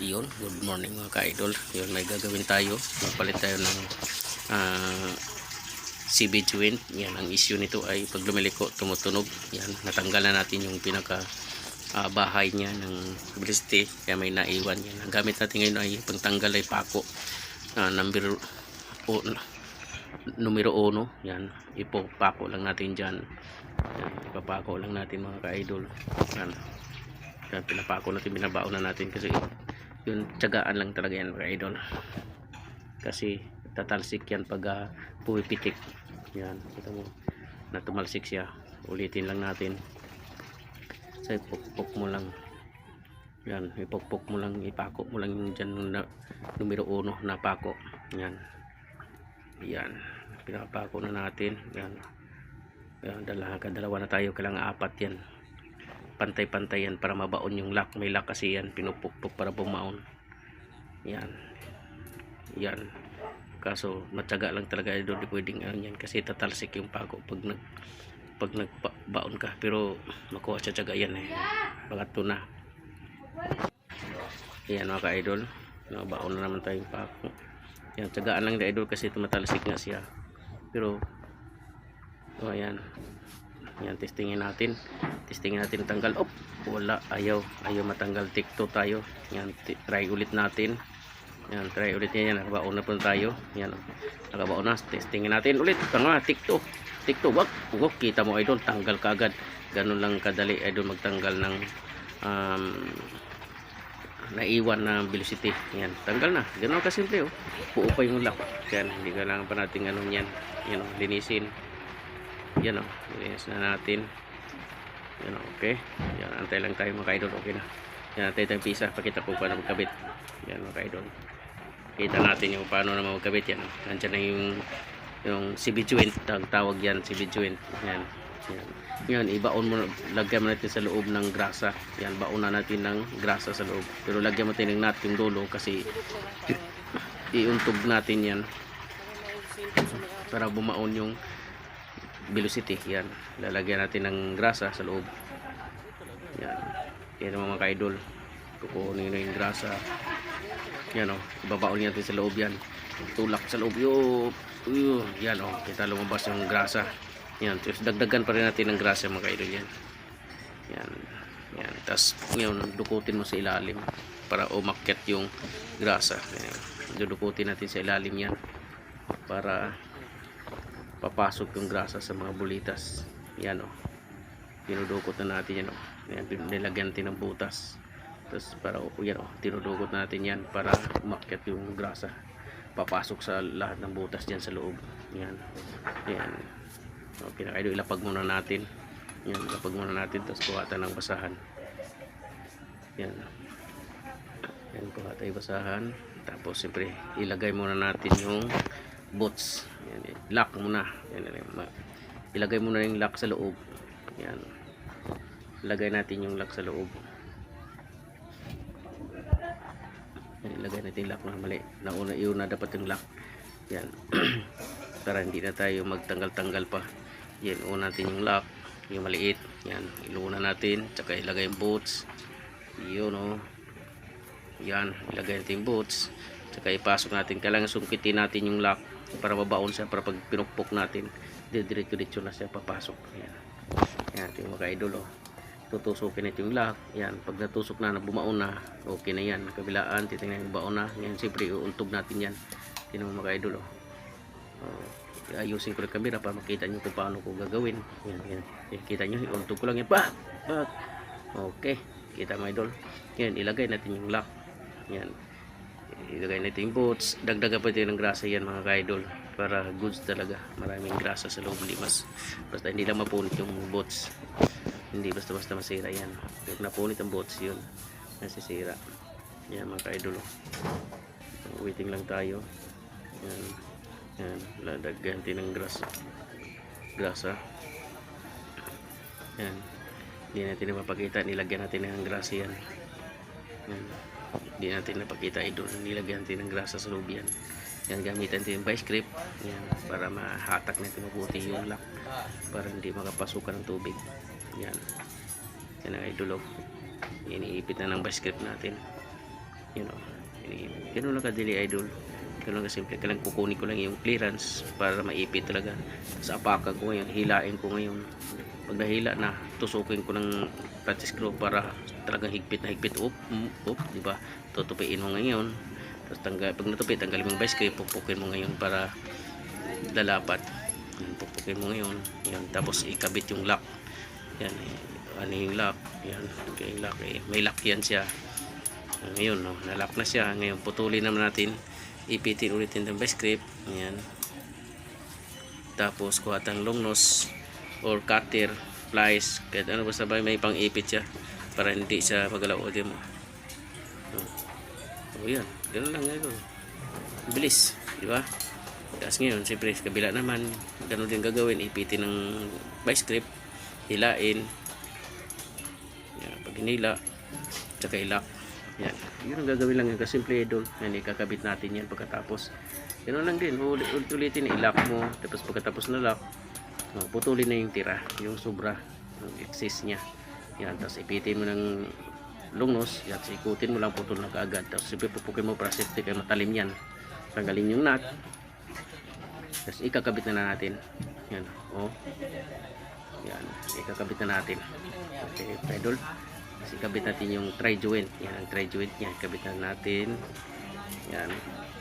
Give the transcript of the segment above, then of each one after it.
Yun, good morning mga ka-idol. Yun, may gagawin tayo. Magpalit tayo ng ah, CB joint. Yan, ang issue nito ay pag lumiliko, tumutunog. Yan, natanggal na natin yung pinaka ah, bahay niya ng briste. Kaya may naiwan yan. Ang gamit natin ngayon ay pagtanggal ay pako. Ah, number o, numero 1. Yan, ipopako lang natin dyan. Yan, ipapako lang natin mga ka-idol. Yan. Yan, pinapako natin, binabaon na natin kasi yun, tiyagaan lang talaga yan mga idol. Kasi tatalsik yan pag uh, pumipitik. Yan, kita mo, na tumalsik siya. Ulitin lang natin. Sa ipukpok mo lang. Yan, ipukpok mo lang, ipako mo lang yung dyan na numero 1 na pako. Yan. Yan, pinapako na natin. Yan. Yan, dalawa na tayo, kailangan apat yan pantay-pantay yan para mabaon yung lock. May lock kasi yan pinupukpok para bumaon. Yan. Yan. Kaso matyaga lang talaga doon di pwedeng ano yan kasi tatalsik yung pako pag nag pag nagbaon ka. Pero makuha sa tiyaga yan eh. Baka tuna yan mga ka-idol. Nabaon na naman tayong pako yan tiyagaan lang na idol kasi tumatalsik nga siya. Pero oh, ayan yan testingin natin. Testingin natin tanggal. Op wala. Ayaw. Ayaw matanggal. Tikto tayo. Yan try ulit natin. Yan try ulit yan nakabaon na po tayo. Yan nakabaon na. Testingin natin ulit. Tanga tikto tikto wag wag. Kita mo idol tanggal kaagad ganun lang kadali idol magtanggal ng um, naiwan na velocity. Yan tanggal na. Ganun kasimple oh. Buo pa yung lock. Yan hindi kailangan pa natin ano yan. Yan oh, linisin yan o, linis na natin. Yan o, okay. Yan, antay lang tayo mga kaidol, okay na. Yan, antay tayong pisa, pakita ko paano magkabit. Yan mga kaidol. Kita natin yung paano naman magkabit. Yan o. nandyan na yung yung CB joint, tawag, tawag yan CB joint, yan yan, yan ibaon mo, lagyan mo natin sa loob ng grasa. Yan, baon na natin ng grasa sa loob. Pero lagyan mo natin ng nut yung dulo kasi iuntog natin yan. Para bumaon yung velocity yan. Lalagyan natin ng grasa sa loob. Yan. Yan mga ka-idol. Kukunin na yung grasa. Yan o ibabaon natin sa loob yan. Tulak sa loob. Yun yun yan o kita lumabas yung grasa. Yan. Tapos dagdagan pa rin natin ng grasa mga ka-idol yan. Yan. Yan. Tapos ngayon dukutin mo sa ilalim para umakyat yung grasa. Yan. dudukutin natin sa ilalim yan. Para papasok yung grasa sa mga bulitas. Yan o tinudukot na natin yan o yan, nilagyan natin ng butas. Tapos para o yan o tinudukot natin yan para umakyat yung grasa. Papasok sa lahat ng butas dyan sa loob. Yan. Yan o, pinakaido ilapag muna natin. Yan ilapag muna natin tapos kuha tayo ng basahan. Yan. Yan kuha tayo basahan. Tapos siyempre ilagay muna natin yung boots. Yan, eh, lock muna. Yan, ma- ilagay muna yung lock sa loob. Yan. Ilagay natin yung lock sa loob. Yan, ilagay natin yung lock na mali. Nauna iuna dapat yung lock. Yan. Para hindi na tayo magtanggal-tanggal pa. Yan una natin yung lock. Yung maliit. Yan iluna natin. Tsaka ilagay yung boots. Yun o yan ilagay natin yung boots. Tsaka ipasok natin. Kailangan sungkitin natin yung lock para mabaon siya para pag pinukpok natin diretso-diretso na siya papasok. Yan yan ito yung mga idol oh. tutusukin ito yung lock yan pag natusok na bumaon na okay na yan. Kabilaan titingnan yung baon na. Yan siyempre uuntog natin yan. Yun ang mga idol oh. Oh, ayusin ko yung camera para makita nyo kung paano ko gagawin. Yan, yan. yan kita nyo iuntog ko lang yan. Pa okay kita mga idol. Yan ilagay natin yung lock. Yan ilagay natin yung boots. Dagdagan pa din ng grasa yan mga ka-idol para goods talaga. Maraming grasa sa loob hindi mas basta hindi lang mapunit yung boots. Hindi basta basta masira yan. Pag napunit ang boots yun nasisira. Yan mga ka-idol oh. waiting lang tayo. Yan yan. Ladagyan natin ng grasa. Grasa. Yan. Hindi natin na mapakita. Nilagyan natin ng grasa yan. Yan hindi natin napakita idol nilagyan natin ng grasa sa loob yan. Yan gamitan natin yung vice grip. Yan para mahatak natin mabuti yung lock para hindi makapasukan ng tubig. Yan. Yan ang idol oh. iniipit na ng vice grip natin. You know eh, ganun lang kadili idol ganun lang kasimple kailangan kukunin ko lang yung clearance para maipit talaga. Sa apakan ko ngayon hilain ko ngayon. Pag nahila na tusukin ko ng plastic screw para talagang higpit na higpit. Up mm, up di ba? Tutupiin mo ngayon. Tapos tanggal pag natupi tanggalin mo yung vice grip pupukin mo ngayon para lalapat. Pupukin mo ngayon. Yan tapos ikabit yung lock. Yan eh, ano yung lock? Yan okay, lock eh. may lock yan siya. Ngayon no, nalock na siya. Ngayon putulin naman natin ipitin ulit yung vice grip yan tapos kuha tayong long nose or cutter pliers kahit ano basta ba may pang ipit siya para hindi siya magalaw o mo o yan. Ganun lang ngayon bilis di ba? Tapos ngayon siyempre kabila naman ganun din gagawin ipitin ng vice grip hilain. Yan, pag hinila tsaka ilak yan yun ang gagawin lang yun kasi simple idol yan ikakabit natin yan pagkatapos Ganun lang din, ulit, ulit, ulitin, ilak mo, tapos pagkatapos na lock, oh, putulin na yung tira, yung sobra, yung excess niya. Yan, tapos ipitin mo ng lungnos, yan, tapos ikutin mo lang, putol na kaagad. Tapos siyempre pupukin mo para safety kaya matalim yan. Tanggalin yung nut, tapos ikakabit na, na natin. Yan, oh. Yan, ikakabit na natin. Okay, pedal. Tapos ikabit natin yung try joint. Yan, ang try joint niya, ikabit na natin. Yan.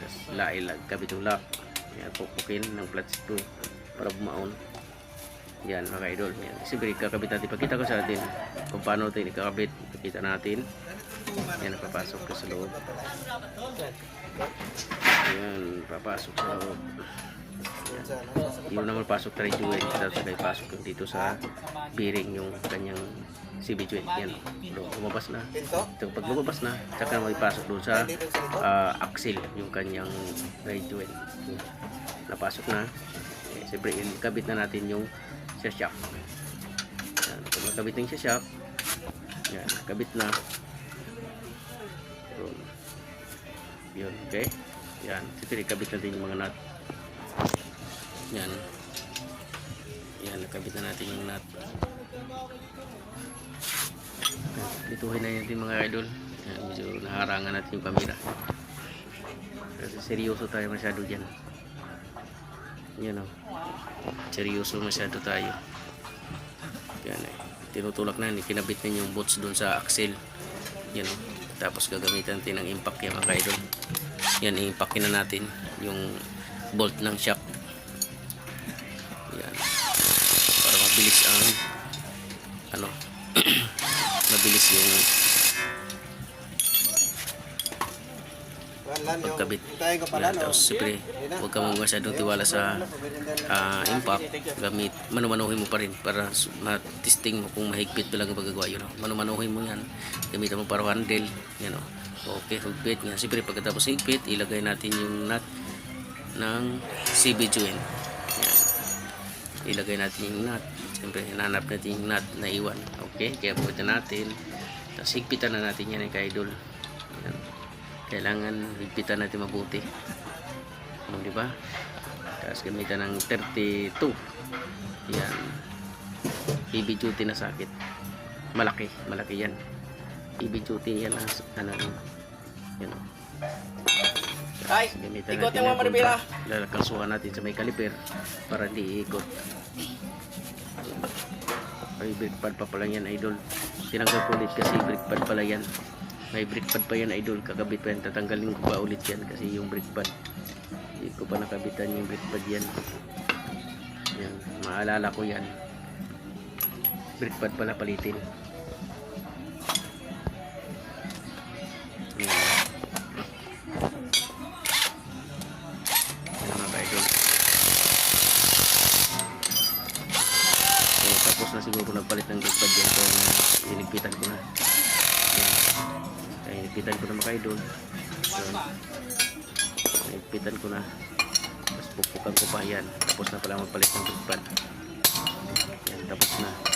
Tapos lailag kabit yung lock. Yan, pupukin ng flat screw para bumaon. Yan, mga idol. Yan. Siyempre, kakabit natin. Pakita ko sa atin kung paano ito ikakabit. Pakita natin. Yan, papasok ko sa loob. Yan, papasok sa loob. Yan. Yun naman pasok try joint. Tapos kay pasok dito sa bearing yung kanyang CB joint. Yan. So, lumabas na. Ito, pag lumabas na, tsaka na ipasok doon sa likod? ah, axle, yung kanyang right joint. Napasok na. Eh, Siyempre, ikabit na natin yung sa shock. Yan. Pag nakabit na yung sa shock, yan, nakabit na. Yun. Yun, okay? Yan. Siyempre, ikabit natin yung mga nut. Yan. Yan, nakabit na natin yung nut. Bituhin na natin mga idol. Yan, medyo naharangan natin yung kamera. Kasi seryoso tayo masyado dyan. Yan o. Seryoso masyado tayo. Yan eh. Tinutulak na, kinabit na yung bolts doon sa axle. Yan o. Tapos gagamitan natin ng impact yan mga idol. Yan, i-impactin na natin yung bolt ng shock. Mabilis ang ano mabilis yung pagkabit. Pala, no? tapos siyempre, huwag ka mong masyadong tiwala sa ah, impact. Gamit, manumanuhin mo pa rin para matesting mo kung mahigpit ba lang ang pagagawa yun. No? Manumanuhin mo yan. Gamitan mo para handle. Yan, no? Okay, higpit. Yan. Siyempre, pagkatapos higpit, ilagay natin yung nut ng CB joint. Ilagay natin yung nut. Siyempre, hinanap natin yung nut na iwan. Okay, kaya pupunta natin. Tapos higpitan na natin yan, eh, ka-idol. Yan kailangan higpitan natin mabuti um, di ba tapos gamitan ng 32 yan heavy duty na sakit malaki malaki yan heavy duty yan ang ano yan oh. Ay, gamitan ikotin natin mo, ng Maribela. kontra. lalakasuhan natin sa may kaliper para hindi iikot. Ay brake pad pa pala yan idol. Tinanggal ko ulit kasi brake pad pala yan. May brake pad pa yan idol. Kakabit pa yan tatanggalin ko pa ulit yan kasi yung brake pad. Hindi ko pa nakabitan yung brake pad yan. Yan maalala ko yan. Brake pad pala palitin siguro nagpalit ng brake pad yan kung sinigpitan ko na. Yan ay nigpitan ko na mga idol. So, nigpitan ko na. Tapos pupukan ko pa yan tapos na pala magpalit ng brake pad yan tapos na